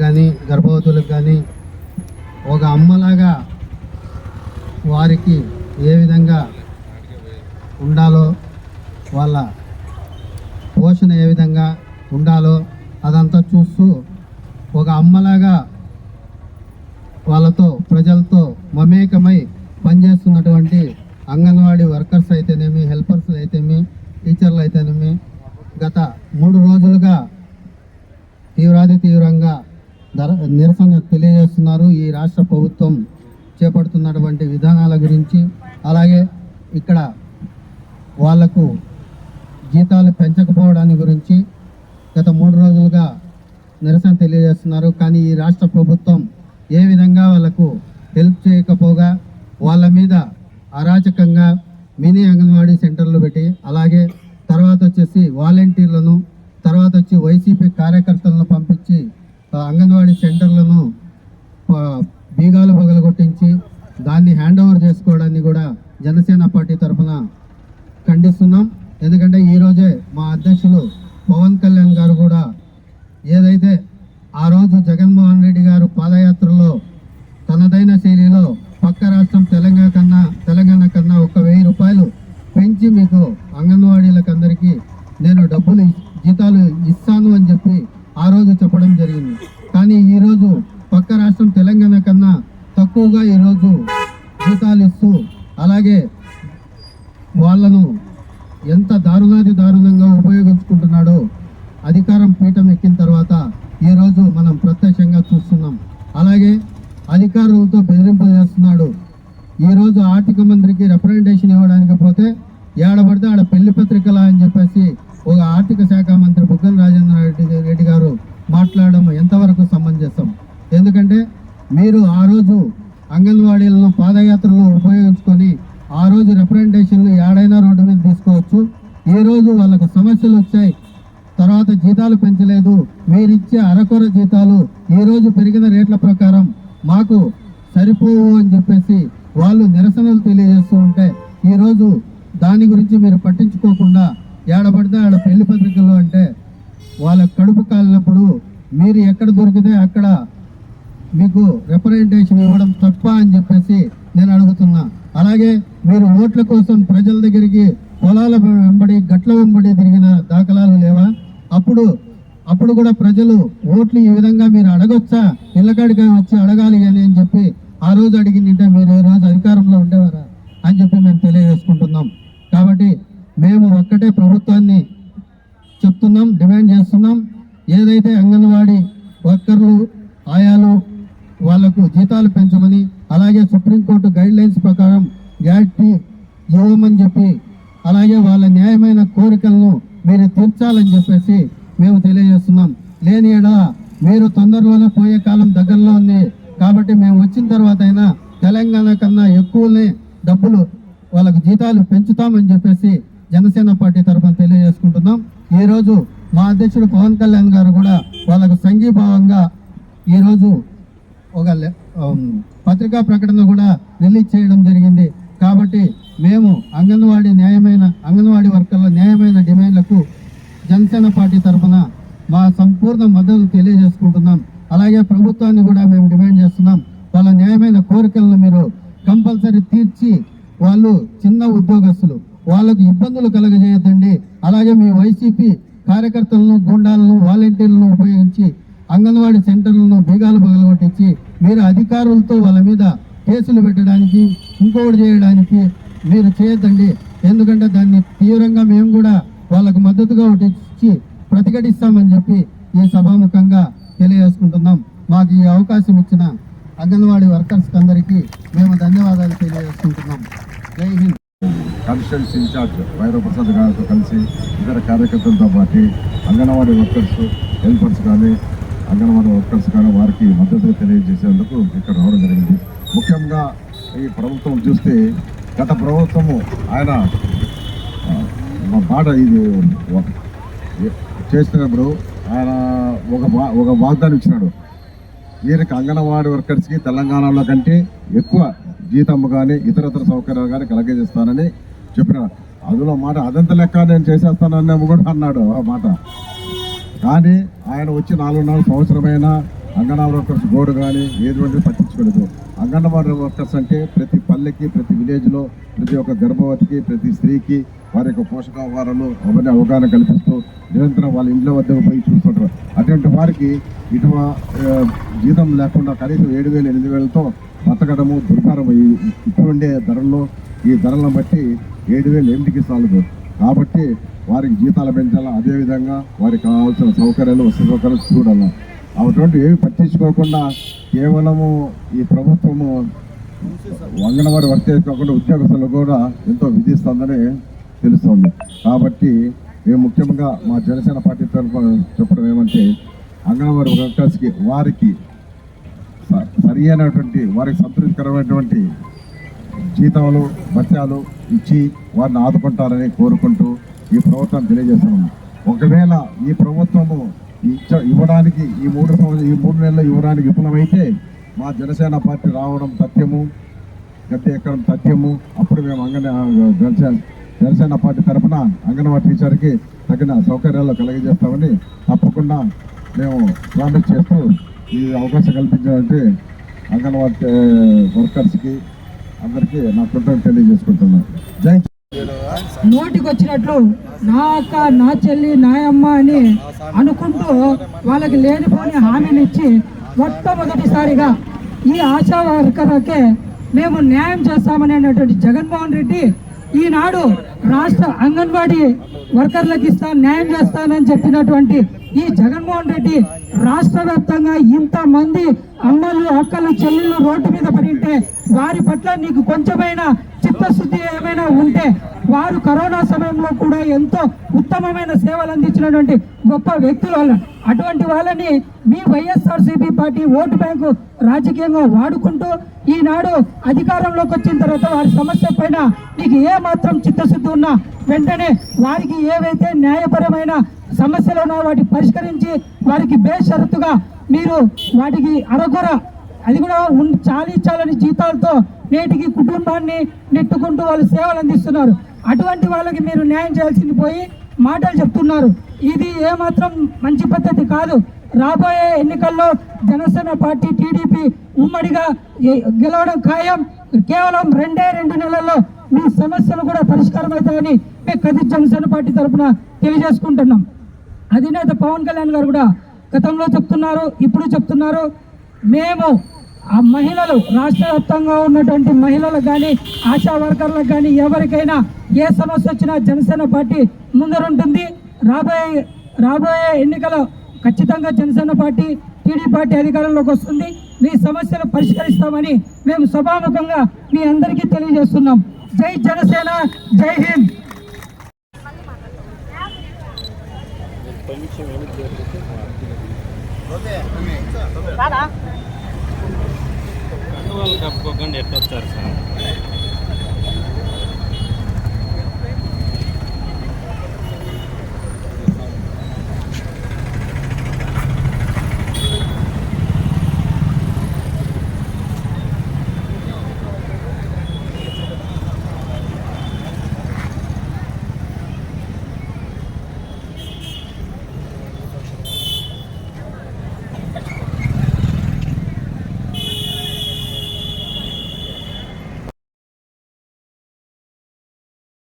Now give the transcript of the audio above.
కానీ గర్భవతులకు కానీ ఒక అమ్మలాగా వారికి ఏ విధంగా ఉండాలో వాళ్ళ పోషణ ఏ విధంగా ఉండాలో అదంతా చూస్తూ ఒక అమ్మలాగా వాళ్ళతో ప్రజలతో మమేకమై పనిచేస్తున్నటువంటి అంగన్వాడీ వర్కర్స్ అయితేనేమి హెల్పర్స్ అయితేమి టీచర్లు అయితేనేమి గత మూడు రోజులుగా తీవ్రాది తీవ్రంగా నిరసన తెలియజేస్తున్నారు. ఈ రాష్ట్ర ప్రభుత్వం చేపడుతున్నటువంటి విధానాల గురించి. అలాగే ఇక్కడ వాళ్ళకు జీతాలు పెంచకపోవడాన్ని గురించి గత మూడు రోజులుగా నిరసన తెలియజేస్తున్నారు. కానీ ఈ రాష్ట్ర ప్రభుత్వం ఏ విధంగా వాళ్ళకు హెల్ప్ చేయకపోగా వాళ్ళ మీద అరాచకంగా మినీ అంగన్వాడీ సెంటర్లు పెట్టి అలాగే తర్వాత వచ్చేసి వాలంటీర్లను తర్వాత వచ్చి వైసీపీ కార్యకర్తలను పంపించి అంగన్వాడీ సెంటర్లను బీగాలు పగలగొట్టించి దాన్ని హ్యాండ్ ఓవర్ చేసుకోవడాన్ని కూడా జనసేన పార్టీ తరఫున ఖండిస్తున్నాం. ఎందుకంటే ఈరోజే మా అధ్యక్షులు పవన్ కళ్యాణ్ గారు కూడా ఏదైతే ఆ రోజు జగన్మోహన్ రెడ్డి గారు పాదయాత్రలో తనదైన శైలిలో పక్క రాష్ట్రం తెలంగాణ కన్నా తెలంగాణ కన్నా ఒక వెయ్యి రూపాయలు పెంచి మీకు అంగన్వాడీలకు అందరికీ నేను డబ్బులు జీతాలు ఇస్తాను అని చెప్పి ఆ రోజు చెప్పడం జరిగింది. కానీ ఈరోజు పక్క రాష్ట్రం తెలంగాణ కన్నా తక్కువగా ఈరోజు జీతాలు ఇస్తూ అలాగే వాళ్ళను ఎంత దారుణాది దారుణ ఉపయోగించుకుంటున్నాడో అధికారం పీఠం ఎక్కిన తర్వాత ఈరోజు మనం ప్రత్యక్షంగా చూస్తున్నాం అలాగే అధికారులతో బెదిరింపులు చేస్తున్నాడు ఈరోజు ఆర్థిక మంత్రికి రిప్రజెంటేషన్ ఇవ్వడానికి పోతే ఏడబడితే ఆడ పెళ్ళి పత్రికలా అని చెప్పేసి ఒక ఆర్థిక శాఖ మంత్రి బుగ్గన రాజేంద్ర రెడ్డి రెడ్డి గారు మాట్లాడడం ఎంతవరకు సమంజసం ఎందుకంటే మీరు ఆ రోజు అంగన్వాడీలను పాదయాత్రలు ఉపయోగించుకొని ఆ రోజు రిప్రజెంటేషన్లు ఏడైనా రోడ్డు మీద తీసుకోవచ్చు. ఈ రోజు వాళ్ళకు సమస్యలు వచ్చాయి. తర్వాత జీతాలు పెంచలేదు. మీరిచ్చే అరకొర జీతాలు ఈ రోజు పెరిగిన రేట్ల ప్రకారం మాకు సరిపోవు అని చెప్పేసి వాళ్ళు నిరసనలు తెలియజేస్తూ ఉంటే ఈరోజు దాని గురించి మీరు పట్టించుకోకుండా ఏడబడితే ఆడ పెళ్ళి పత్రికలు అంటే వాళ్ళ కడుపు కాలినప్పుడు మీరు ఎక్కడ దొరికితే అక్కడ మీకు రిప్రజెంటేషన్ ఇవ్వడం తప్ప అని చెప్పేసి నేను అడుగుతున్నా. అలాగే మీరు ఓట్ల కోసం ప్రజల దగ్గరికి పొలాల వెంబడి గట్ల వెంబడి తిరిగిన దాఖలాలు లేవా? అప్పుడు అప్పుడు కూడా ప్రజలు ఓట్లు ఈ విధంగా మీరు అడగొచ్చా? ఇళ్ళకాడికి వచ్చి అడగాలి అని అని చెప్పి ఆ రోజు అడిగిందంటే మీరు ఈ రోజు అధికారంలో ఉండేవారా అని చెప్పి మేము తెలియజేసుకుంటున్నాం కాబట్టి మేము ఒక్కటే ప్రభుత్వాన్ని చెప్తున్నాం డిమాండ్ చేస్తున్నాం ఏదైతే అంగన్వాడీ వర్కర్లు ఆయాలు వాళ్ళకు జీతాలు పెంచమని అలాగే సుప్రీంకోర్టు గైడ్ లైన్స్ ప్రకారం గ్యారంటీ ఇవ్వమని చెప్పి అలాగే వాళ్ళ న్యాయమైన కోరికలను మీరు తీర్చాలని చెప్పేసి మేము తెలియజేస్తున్నాం. లేని ఎడల మీరు తొందరలోనే పోయే కాలం దగ్గరలో ఉంది. కాబట్టి మేము వచ్చిన తర్వాత అయినా తెలంగాణ కన్నా ఎక్కువనే డబ్బులు వాళ్ళకు జీతాలు పెంచుతామని చెప్పేసి జనసేన పార్టీ తరఫున తెలియజేసుకుంటున్నాం. ఈరోజు మా అధ్యక్షుడు పవన్ కళ్యాణ్ గారు కూడా వాళ్ళకు సంఘీభావంగా ఈరోజు ఒక లె- పత్రికా ప్రకటన కూడా రిలీజ్ చేయడం జరిగింది. కాబట్టి మేము అంగన్వాడీ న్యాయమైన అంగన్వాడీ వర్కర్ల న్యాయమైన డిమాండ్లకు జనసేన పార్టీ తరఫున మా సంపూర్ణ మద్దతు తెలియజేసుకుంటున్నాం. అలాగే ప్రభుత్వాన్ని కూడా మేము డిమాండ్ చేస్తున్నాం. వాళ్ళ న్యాయమైన కోరికలను మీరు కంపల్సరీ తీర్చి వాళ్ళు చిన్న ఉద్యోగస్తులు వాళ్ళకు ఇబ్బందులు కలగజేయద్దండి. అలాగే మీ వైసీపీ కార్యకర్తలను గుండాలను వాలంటీర్లను ఉపయోగించి అంగన్వాడీ సెంటర్లను బీగాలు పగలగొట్టించి మీరు అధికారులతో వాళ్ళ మీద కేసులు పెట్టడానికి ఇంకొకటి చేయడానికి మీరు చేయొద్దండి. ఎందుకంటే దాన్ని తీవ్రంగా మేము కూడా వాళ్ళకు మద్దతుగా ఒకటి ఇచ్చి ప్రతిఘటిస్తామని చెప్పి ఈ సభాముఖంగా తెలియజేసుకుంటున్నాం. మాకు ఈ అవకాశం ఇచ్చిన అంగన్వాడీ వర్కర్స్ అందరికీ మేము ధన్యవాదాలు తెలియజేసుకుంటున్నాం. జై హింద్. కాన్స్టిట్యూన్సీ ఇన్ఛార్జ్ భైరవ ప్రసాద్ గారితో కలిసి ఇతర కార్యకర్తలతో పాటు అంగన్వాడీ వర్కర్స్ హెల్పర్స్ కానీ అంగన్వాడీ వర్కర్స్ కానీ వారికి మద్దతు తెలియజేసేందుకు ఇక్కడ రావడం జరిగింది. ముఖ్యంగా ఈ ప్రభుత్వం చూస్తే గత ప్రభుత్వము ఆయన మా మాట ఇది ఒక- చేస్తున్నప్పుడు ఆయన ఒక వా- ఒక వాగ్దానం ఇచ్చినాడు. వీరికి అంగన్వాడీ వర్కర్స్కి తెలంగాణలో కంటే ఎక్కువ జీతం కానీ ఇతరతర సౌకర్యాలు కానీ కలగజేస్తానని చెప్పిన అందులో మాట అదంత లెక్క నేను చేసేస్తానని కూడా అన్నాడు ఆ మాట. కానీ ఆయన వచ్చి నాలుగున్నర సంవత్సరమైన అంగన్వాడీ వర్కర్స్ గోడు కానీ ఏటువంటి పట్టించుకోలేదు. అంగన్వాడీ వర్కర్స్ అంటే ప్రతి పల్లెకి ప్రతి విలేజ్లో ప్రతి ఒక్క గర్భవతికి ప్రతి స్త్రీకి వారి యొక్క పోషకాహారాలు అవన్నీ అవగాహన కల్పిస్తూ నిరంతరం వాళ్ళ ఇంట్లో వద్దకు పోయి చూస్తుంటారు. అటువంటి వారికి ఇటు జీతం లేకుండా కనీసం ఏడు వేలు ఎనిమిది వేలతో బతకడము దుర్భరం ఈ- ఇటువంటి ధరల్లో ఈ ధరలను బట్టి ఏడు వేలు ఎనిమిదికి సాలదు. కాబట్టి వారికి జీతాలు పెంచాలా? అదేవిధంగా వారికి కావాల్సిన సౌకర్యాలు వసతి సౌకర్యాలు చూడాలా? అటువంటి ఏమి పట్టించుకోకుండా కేవలము ఈ ప్రభుత్వము అంగన్వాడీ వర్క్ కాకుండా ఉద్యోగస్తులు కూడా ఎంతో విధిస్తుందని తెలుస్తుంది. కాబట్టి మేము ముఖ్యంగా మా జనసేన పార్టీ తరఫున చెప్పడం ఏమంటే అంగన్వాడీ వర్కర్స్కి వారికి స- సరి అయినటువంటి వారికి సంతృప్తికరమైనటువంటి జీతాలు భత్యాలు ఇచ్చి వారిని ఆదుకుంటారని కోరుకుంటూ ఈ ప్రభుత్వం తెలియజేస్తున్నాము. ఒకవేళ ఈ ప్రభుత్వము ఇవ్వడానికి ఈ మూడు సంవత్సరం ఈ మూడు నెలలు ఇవ్వడానికి విఫలమైతే మా జనసేన పార్టీ రావడం తథ్యము గట్టి ఎక్కడం తథ్యము అప్పుడు మేము అంగన జనసేన జనసేన పార్టీ తరఫున అంగన్వాడీ టీచర్కి తగిన సౌకర్యాలు కలిగజేస్తామని తప్పకుండా మేము ప్రామిస్ చేస్తూ ఈ అవకాశం కల్పించాలంటే అంగన్వాడీ వర్కర్స్కి అందరికీ నా కుటుంబం తెలియజేసుకుంటున్నాను. జై నోటికొచ్చినట్లు నా అక్క నా చెల్లి నా అమ్మ అని అనుకుంటూ వాళ్ళకి లేనిపోని హామీలు ఇచ్చి మొట్టమొదటిసారిగా ఈ ఆశా వర్కర్లకే మేము న్యాయం చేస్తామనేటువంటి జగన్మోహన్ రెడ్డి ఈనాడు రాష్ట్ర అంగన్వాడీ వర్కర్లకు ఇస్తా న్యాయం చేస్తానని చెప్పినటువంటి ఈ జగన్మోహన్ రెడ్డి రాష్ట్ర వ్యాప్తంగా ఇంతమంది అమ్మలు అక్కలు చెల్లెళ్ళు రోడ్డు మీద పడింటే వారి పట్ల నీకు కొంచెమైనా చిత్తశుద్ధి ఏమైనా ఉంటే వారు కరోనా సమయంలో కూడా ఎంతో ఉత్తమమైన సేవలు అందించినటువంటి గొప్ప వ్యక్తులు వాళ్ళు అటువంటి వాళ్ళని మీ వైఎస్ఆర్సీపీ పార్టీ ఓటు బ్యాంకు రాజకీయంగా వాడుకుంటూ ఈనాడు అధికారంలోకి వచ్చిన తర్వాత వారి సమస్య పైన మీకు ఏ మాత్రం చిత్తశుద్ధి ఉన్నా వెంటనే వారికి ఏవైతే న్యాయపరమైన సమస్యలు ఉన్నాయో వాటిని పరిష్కరించి వారికి బేషరతుగా మీరు వాటికి అరకొర అది కూడా ఉన్- చాలీ చాలని జీతాలతో నేటికి కుటుంబాన్ని నెట్టుకుంటూ వాళ్ళు సేవలు అందిస్తున్నారు. అటువంటి వాళ్ళకి మీరు న్యాయం చేయాల్సింది పోయి మాటలు చెప్తున్నారు. ఇది ఏమాత్రం మంచి పద్ధతి కాదు. రాబోయే ఎన్నికల్లో జనసేన పార్టీ టీడీపీ ఉమ్మడిగా గెలవడం ఖాయం. కేవలం రెండే రెండు నెలల్లో మీ సమస్యలు కూడా పరిష్కారం అవుతాయని మేము కది జనసేన పార్టీ తరఫున తెలియజేసుకుంటున్నాం. అధినేత పవన్ కళ్యాణ్ గారు కూడా గతంలో చెప్తున్నారు ఇప్పుడు చెప్తున్నారు. మేము ఆ మహిళలు రాష్ట్ర వ్యాప్తంగా ఉన్నటువంటి మహిళలకు కానీ ఆశా వర్కర్లకు కానీ ఎవరికైనా ఏ సమస్య వచ్చినా జనసేన పార్టీ ముందరుంటుంది. రాబోయే రాబోయే ఎన్నికలో ఖచ్చితంగా జనసేన పార్టీ టీడీ పార్టీ అధికారంలోకి వస్తుంది. మీ సమస్యలు పరిష్కరిస్తామని మేము సభాముఖంగా మీ అందరికీ తెలియజేస్తున్నాం. జై జనసేన జై హింద్. వాళ్ళు కప్పుకోకుండా ఎట్లా వచ్చారు సార్